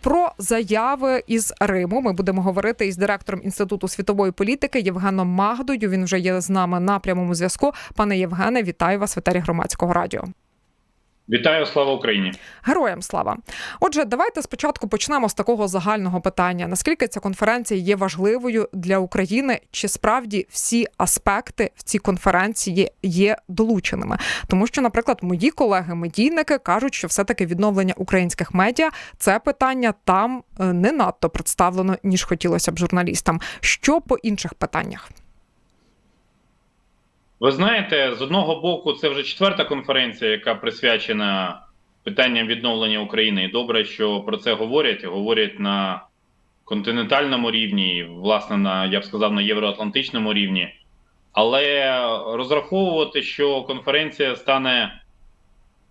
Про заяви із Риму ми будемо говорити із директором інституту світової політики Євгеном Магдою. Він вже є з нами на прямому зв'язку. Пане Євгене, вітаю вас в етері громадського радіо. Вітаю, слава Україні! Героям слава. Отже, давайте спочатку почнемо з такого загального питання: наскільки ця конференція є важливою для України? Чи справді всі аспекти в цій конференції є долученими? Тому що, наприклад, мої колеги-медійники кажуть, що все-таки відновлення українських медіа це питання там е, не надто представлено, ніж хотілося б журналістам. Що по інших питаннях? Ви знаєте, з одного боку, це вже четверта конференція, яка присвячена питанням відновлення України. І добре, що про це говорять. Говорять на континентальному рівні, власне, на я б сказав, на євроатлантичному рівні. Але розраховувати, що конференція стане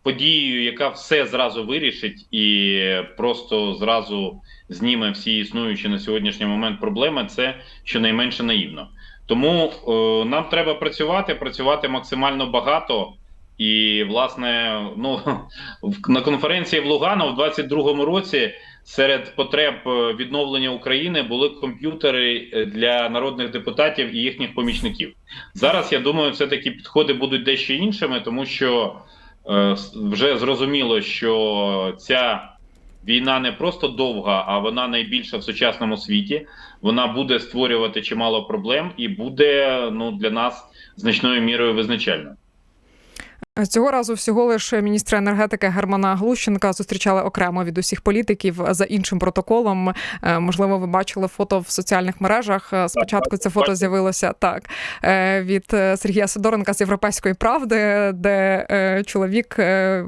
подією, яка все зразу вирішить, і просто зразу зніме всі існуючі на сьогоднішній момент проблеми, це щонайменше наївно. Тому е, нам треба працювати, працювати максимально багато. І, власне, ну на конференції в Лугано в 22-му році серед потреб е, відновлення України були комп'ютери е, для народних депутатів і їхніх помічників. Зараз я думаю, все таки підходи будуть дещо іншими, тому що е, вже зрозуміло, що ця війна не просто довга, а вона найбільша в сучасному світі. Вона буде створювати чимало проблем і буде ну для нас значною мірою визначальною. Цього разу всього лише міністра енергетики Германа Глущенка зустрічали окремо від усіх політиків за іншим протоколом. Е, Можливо, ви бачили фото в соціальних мережах. Е, Спочатку це фото з'явилося так е, від Сергія Сидоренка з Європейської правди, де чоловік,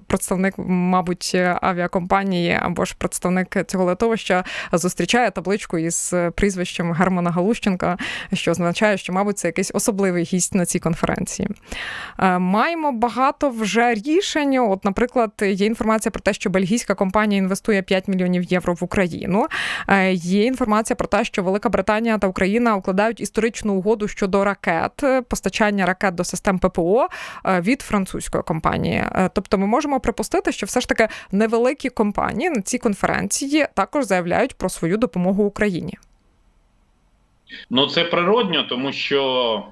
представник, мабуть, авіакомпанії або ж представник цього литовища, зустрічає табличку із прізвищем Германа Галущенка, що означає, що, мабуть, це якийсь особливий гість на цій конференції. Маємо багато вже рішень. От, наприклад, є інформація про те, що бельгійська компанія інвестує 5 мільйонів євро в Україну. Е, Є інформація про те, що Велика Британія та Україна укладають історичну угоду щодо ракет, е, постачання ракет до систем ППО е, від французької компанії. Тобто, ми можемо припустити, що все ж таки невеликі компанії на цій конференції також заявляють про свою допомогу Україні. Ну це природньо, тому що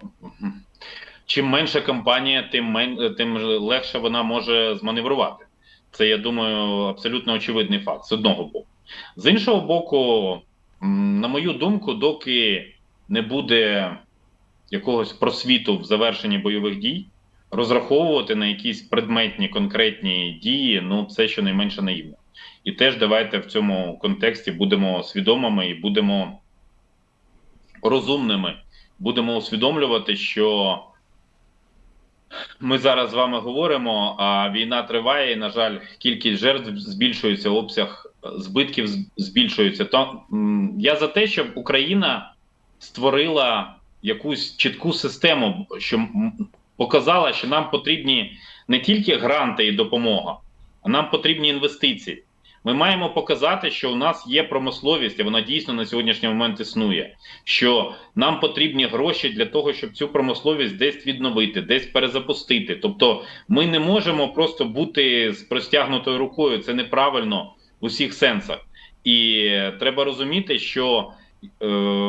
чим менша компанія, тим мен... тим легше вона може зманеврувати. Це я думаю абсолютно очевидний факт з одного боку. З іншого боку, на мою думку, доки не буде якогось просвіту в завершенні бойових дій, розраховувати на якісь предметні конкретні дії, ну це щонайменше наївно. І теж давайте в цьому контексті будемо свідомими і будемо розумними, будемо усвідомлювати, що ми зараз з вами говоримо, а війна триває, і, на жаль, кількість жертв збільшується, обсяг збитків збільшується. То я за те, щоб Україна створила якусь чітку систему, що показала, що нам потрібні не тільки гранти і допомога, а нам потрібні інвестиції. Ми маємо показати, що у нас є промисловість, і вона дійсно на сьогоднішній момент існує. Що нам потрібні гроші для того, щоб цю промисловість десь відновити, десь перезапустити. Тобто, ми не можемо просто бути з простягнутою рукою. Це неправильно в усіх сенсах. І треба розуміти, що е,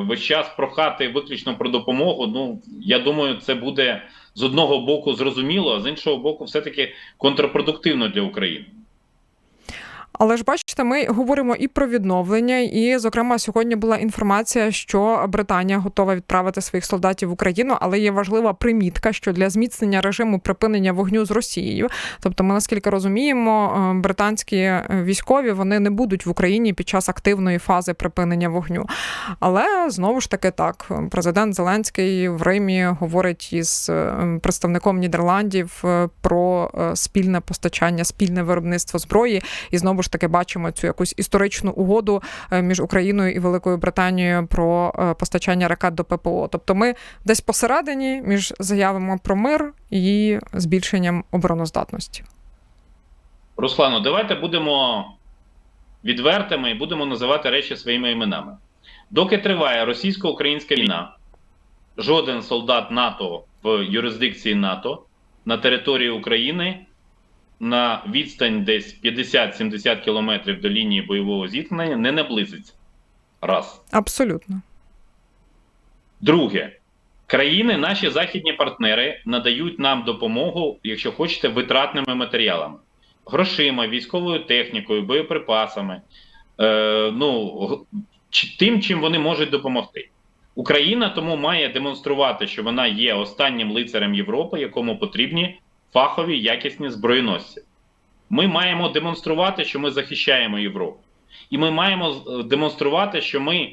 весь час прохати виключно про допомогу. Ну я думаю, це буде з одного боку зрозуміло, а з іншого боку, все таки контрпродуктивно для України. Але ж бачите, ми говоримо і про відновлення, і, зокрема, сьогодні була інформація, що Британія готова відправити своїх солдатів в Україну, але є важлива примітка, що для зміцнення режиму припинення вогню з Росією, тобто, ми наскільки розуміємо, е, британські е, військові вони не будуть в Україні під час активної фази припинення вогню. Але знову ж таки так, президент Зеленський в Римі говорить із е, представником Нідерландів про спільне постачання, спільне виробництво зброї. І знову ж таки бачимо цю якусь історичну угоду е, між Україною і Великою Британією про е, постачання ракет до ППО. Тобто ми десь посередині між заявами про мир і збільшенням обороноздатності. Руслано, давайте будемо відвертими і будемо називати речі своїми іменами. Доки триває російсько-українська війна, жоден солдат НАТО в юрисдикції НАТО на території України на відстань десь 50-70 кілометрів до лінії бойового зіткнення не наблизиться. Раз. Абсолютно. Друге, країни, наші західні партнери, надають нам допомогу, якщо хочете, витратними матеріалами, грошима, військовою технікою, боєприпасами, е, ну, тим, чим вони можуть допомогти. Україна тому має демонструвати, що вона є останнім лицарем Європи, якому потрібні фахові якісні зброєносці. Ми маємо демонструвати, що ми захищаємо Європу. І ми маємо е, демонструвати, що ми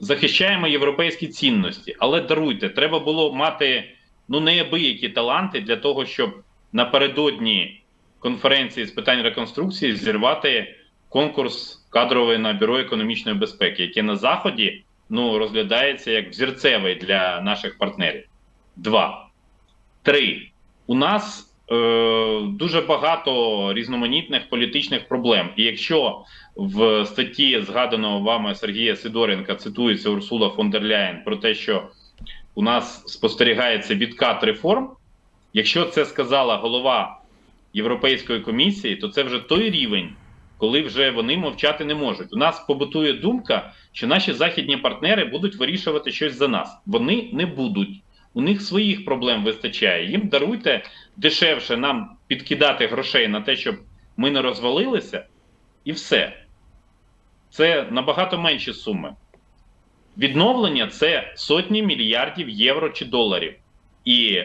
захищаємо європейські цінності. Але даруйте, треба було мати ну неабиякі таланти для того, щоб напередодні конференції з питань реконструкції зірвати конкурс кадровий на бюро економічної безпеки, яке на заході ну розглядається як взірцевий для наших партнерів. Два. Три. У нас дуже багато різноманітних політичних проблем. І якщо в статті згаданого вами Сергія Сидоренка цитується Урсула фон дер Ляєн про те, що у нас спостерігається відкат реформ. Якщо це сказала голова Європейської комісії, то це вже той рівень, коли вже вони мовчати не можуть. У нас побутує думка, що наші західні партнери будуть вирішувати щось за нас. Вони не будуть. У них своїх проблем вистачає. Їм даруйте дешевше нам підкидати грошей на те, щоб ми не розвалилися, і все. Це набагато менші суми. Відновлення це сотні мільярдів євро чи доларів. І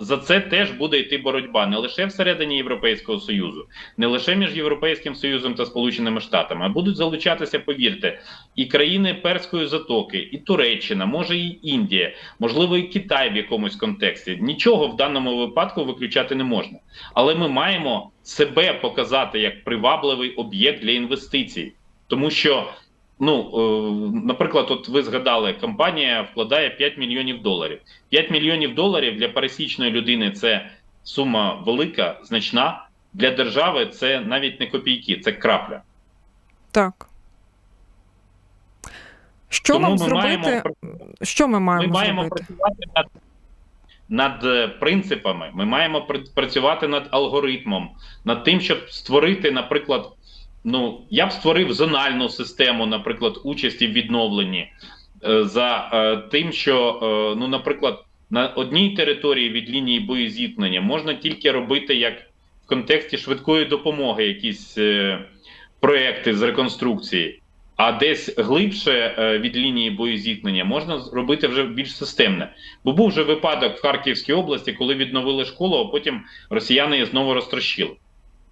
за це теж буде йти боротьба не лише всередині Європейського Союзу, не лише між Європейським Союзом та Сполученими Штатами, а будуть залучатися, повірте, і країни Перської затоки, і Туреччина, може і Індія, можливо, і Китай в якомусь контексті. Нічого в даному випадку виключати не можна. Але ми маємо себе показати як привабливий об'єкт для інвестицій, тому що. Ну, е, наприклад, от ви згадали, компанія вкладає 5 мільйонів доларів. 5 мільйонів доларів для пересічної людини це сума велика, значна. Для держави це навіть не копійки, це крапля. Так. Що Тому нам ми зробити? маємо Що ми маємо Ми маємо зробити? працювати над, над е, принципами, ми маємо працювати над алгоритмом, над тим, щоб створити, наприклад, ну я б створив зональну систему, наприклад, участі в відновленні, е, за е, тим, що, е, ну, наприклад, на одній території від лінії боєзіткнення можна тільки робити як в контексті швидкої допомоги якісь проекти з реконструкції. А десь глибше від лінії боєзіткнення можна зробити вже більш системне. Бо був вже випадок в Харківській області, коли відновили школу, а потім росіяни її знову розтрощили.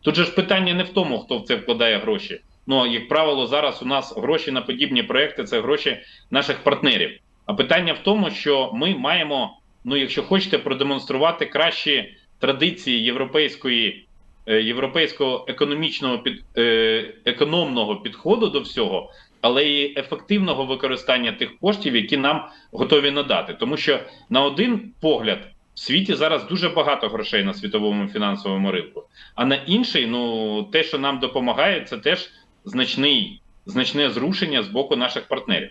Тут же ж питання не в тому, хто в це вкладає гроші. Ну, як правило, зараз у нас гроші на подібні проекти це гроші наших партнерів. А питання в тому, що ми маємо, ну, якщо хочете, продемонструвати кращі традиції європейської е, європейського економічного під е, економного підходу до всього, але і ефективного використання тих коштів, які нам готові надати. Тому що на один погляд в світі зараз дуже багато грошей на світовому фінансовому ринку. А на інший, ну те, що нам допомагає, це теж значний, значне зрушення з боку наших партнерів.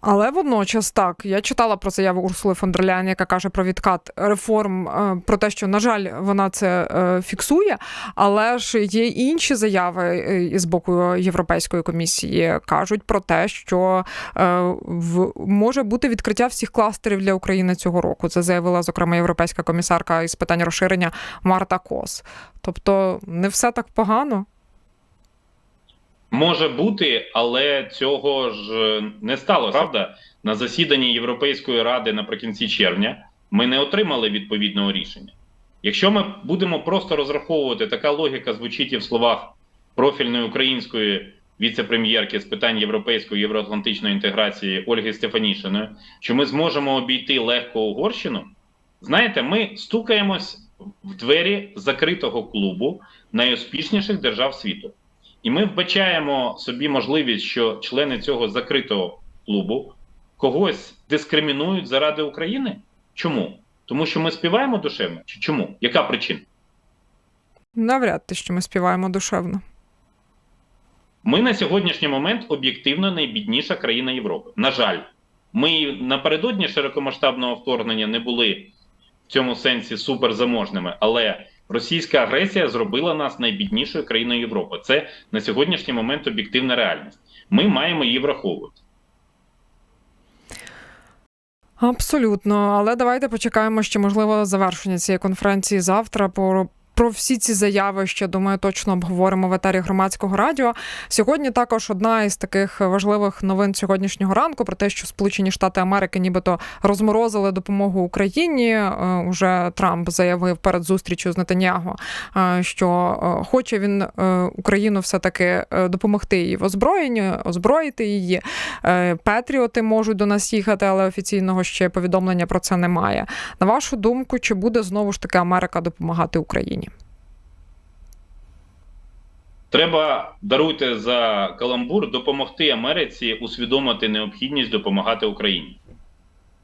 Але водночас так я читала про заяву Урсули фон яка каже про відкат реформ, е, про те, що на жаль вона це е, фіксує. Але ж є інші заяви е, з боку Європейської комісії кажуть про те, що може бути відкриття всіх кластерів для України цього року. Це заявила зокрема європейська комісарка із питань розширення Марта Кос. Тобто не все так погано. Може бути, але цього ж е, не сталося. Правда, на засіданні Європейської ради наприкінці червня ми не отримали відповідного рішення. Якщо ми будемо просто розраховувати, така логіка звучить і в словах профільної української віце-прем'єрки з питань європейської євроатлантичної інтеграції Ольги Стефанішиної, що ми зможемо обійти легко Угорщину. Знаєте, ми стукаємось в двері закритого клубу найуспішніших держав світу. І ми вбачаємо собі можливість, що члени цього закритого клубу когось дискримінують заради України. Чому? Тому що ми співаємо душевно? Чи чому? Яка причина? Навряд чи що ми співаємо душевно. Ми на сьогоднішній момент об'єктивно найбідніша країна Європи. На жаль, ми напередодні широкомасштабного вторгнення не були в цьому сенсі суперзаможними, але Російська агресія зробила нас найбіднішою країною Європи. Це на сьогоднішній момент об'єктивна реальність. Ми маємо її враховувати. Абсолютно, але давайте почекаємо що можливо завершення цієї конференції завтра. Про всі ці заяви ще думаю, точно обговоримо в етері громадського радіо. Сьогодні також одна із таких важливих новин сьогоднішнього ранку про те, що Сполучені Штати Америки нібито розморозили допомогу Україні. Е, Уже Трамп заявив перед зустрічю з Нетаньяго, е, що е, хоче він Україну все таки допомогти їй в озброєнні, озброїти її. Петріоти можуть до нас їхати, але офіційного ще повідомлення про це немає. На вашу думку, чи буде знову ж таки Америка допомагати Україні? Треба даруйте за каламбур допомогти Америці усвідомити необхідність допомагати Україні.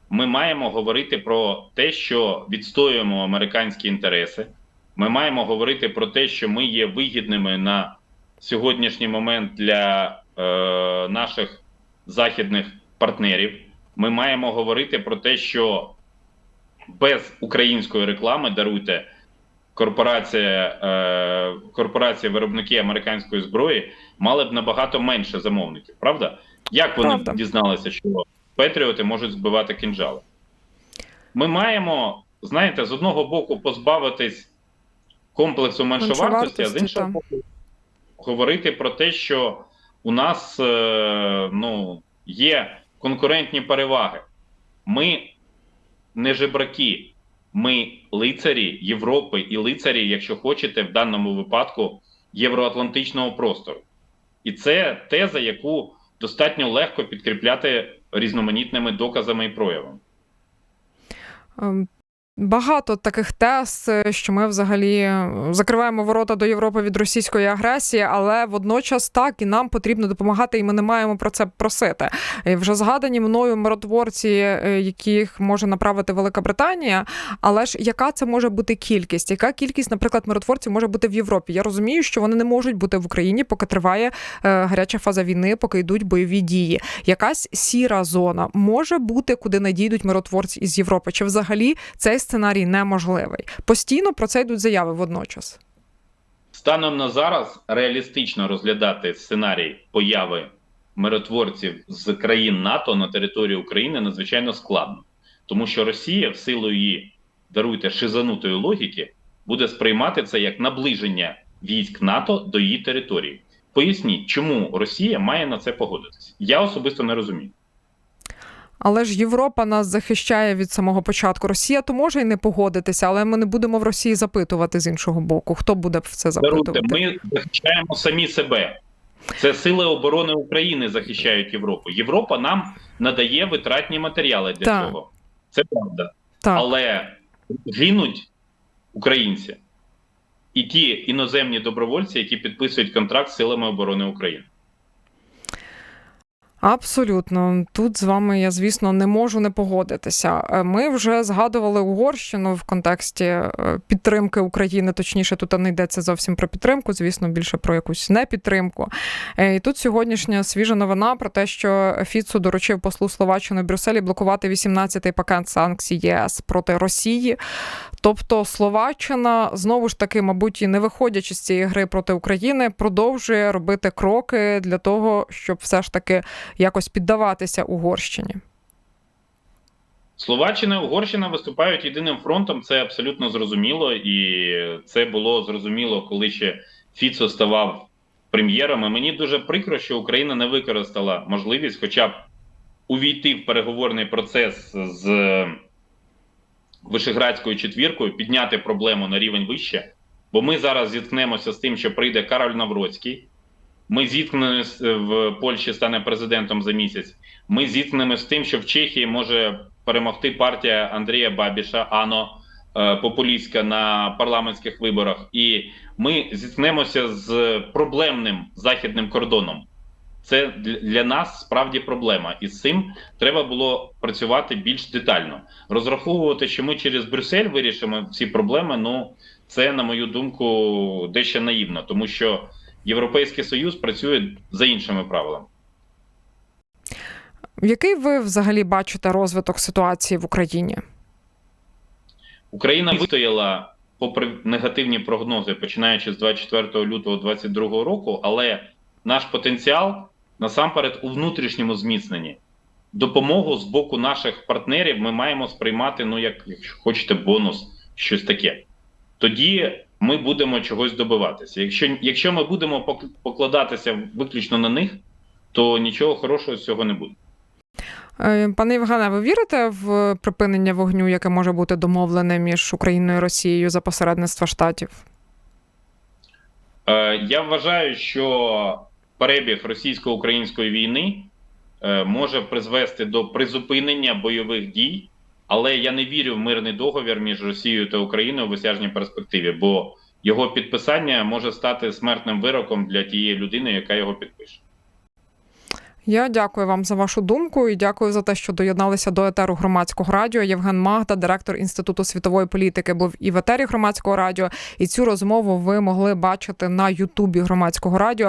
Ми маємо говорити про те, що відстоюємо американські інтереси. Ми маємо говорити про те, що ми є вигідними на сьогоднішній момент для е, наших західних партнерів. Ми маємо говорити про те, що без української реклами даруйте корпорація, е, корпорація виробники американської зброї мали б набагато менше замовників. Правда? Як вони Правда. дізналися, що Петріоти можуть збивати кінжали? Ми маємо, знаєте, з одного боку позбавитись комплексу меншовартості, а з іншого боку говорити про те, що у нас е, ну, є конкурентні переваги. Ми не жебраки, ми лицарі Європи і лицарі, якщо хочете, в даному випадку євроатлантичного простору. І це теза, яку достатньо легко підкріпляти різноманітними доказами і проявами. Багато таких тез, е, що ми взагалі е, закриваємо ворота до Європи від російської агресії, але водночас так і нам потрібно допомагати, і ми не маємо про це просити. Вже згадані мною миротворці, е, яких може направити Велика Британія. Але ж яка це може бути кількість? Яка кількість, наприклад, миротворців може бути в Європі? Я розумію, що вони не можуть бути в Україні, поки триває гаряча фаза війни, поки йдуть бойові дії. Якась сіра зона може бути, куди надійдуть миротворці із Європи? Чи взагалі цей сценарій неможливий? Постійно про це йдуть заяви водночас. Станом на зараз реалістично розглядати сценарій появи миротворців з країн НАТО на території України надзвичайно складно, тому що Росія, в силу її даруйте шизанутої логіки, буде сприймати це як наближення військ НАТО до її території. Поясніть, чому Росія має на це погодитися? Я особисто не розумію. Але ж Європа нас захищає від самого початку. Росія то може і не погодитися, але ми не будемо в Росії запитувати з іншого боку. Хто буде в це запитувати? ми захищаємо самі себе. Це сили оборони України захищають Європу. Європа нам надає витратні матеріали для Так. цього. Це правда. Так. Але гинуть українці і ті іноземні добровольці, які підписують контракт з силами оборони України. Абсолютно, тут з вами я, звісно, не можу не погодитися. Е, Ми вже згадували Угорщину в контексті е, підтримки України. Точніше, тут не йдеться зовсім про підтримку, звісно, більше про якусь непідтримку. Е, І тут сьогоднішня свіжа новина про те, що Фіцу доручив послу Словаччини в Брюсселі блокувати 18-й пакет санкцій ЄС проти Росії. Тобто Словаччина знову ж таки, мабуть, і не виходячи з цієї гри проти України, продовжує робити кроки для того, щоб все ж таки якось піддаватися Угорщині. Словаччина і Угорщина виступають єдиним фронтом. Це абсолютно зрозуміло, і це було зрозуміло, коли ще Фіцо ставав прем'єром. Мені дуже прикро, що Україна не використала можливість, хоча б увійти в переговорний процес з Вишеградською четвіркою, підняти проблему на рівень вище. Бо ми зараз зіткнемося з тим, що прийде Кароль Навроцький. Ми зіткнемось в Польщі стане президентом за місяць. Ми зіткнемось з тим, що в Чехії може перемогти партія Андрія Бабіша, ано е, популістська на парламентських виборах. І ми зіткнемося з проблемним західним кордоном. Це для нас справді проблема, і з цим треба було працювати більш детально. Розраховувати, що ми через Брюссель вирішимо ці проблеми. Ну це, на мою думку, дещо наївно, тому що Європейський Союз працює за іншими правилами. Який ви взагалі бачите розвиток ситуації в Україні? Україна вистояла попри негативні прогнози, починаючи з 24 лютого 2022 року, але наш потенціал насамперед у внутрішньому зміцненні. Допомогу з боку наших партнерів ми маємо сприймати, ну, як якщо хочете, бонус, щось таке. Тоді ми будемо чогось добиватися. Якщо, якщо ми будемо пок- покладатися виключно на них, то нічого хорошого з цього не буде. Е, Пане Євгене, ви вірите в припинення вогню, яке може бути домовлене між Україною і Росією за посередництва штатів? Е, я вважаю, що перебіг російсько-української війни е, може призвести до призупинення бойових дій, але я не вірю в мирний договір між Росією та Україною в осяжній перспективі, бо його підписання може стати смертним вироком для тієї людини, яка його підпише. Я дякую вам за вашу думку і дякую за те, що доєдналися до етеру громадського радіо. Євген Магда, директор інституту світової політики, був і в етері громадського радіо. І цю розмову ви могли бачити на Ютубі громадського радіо.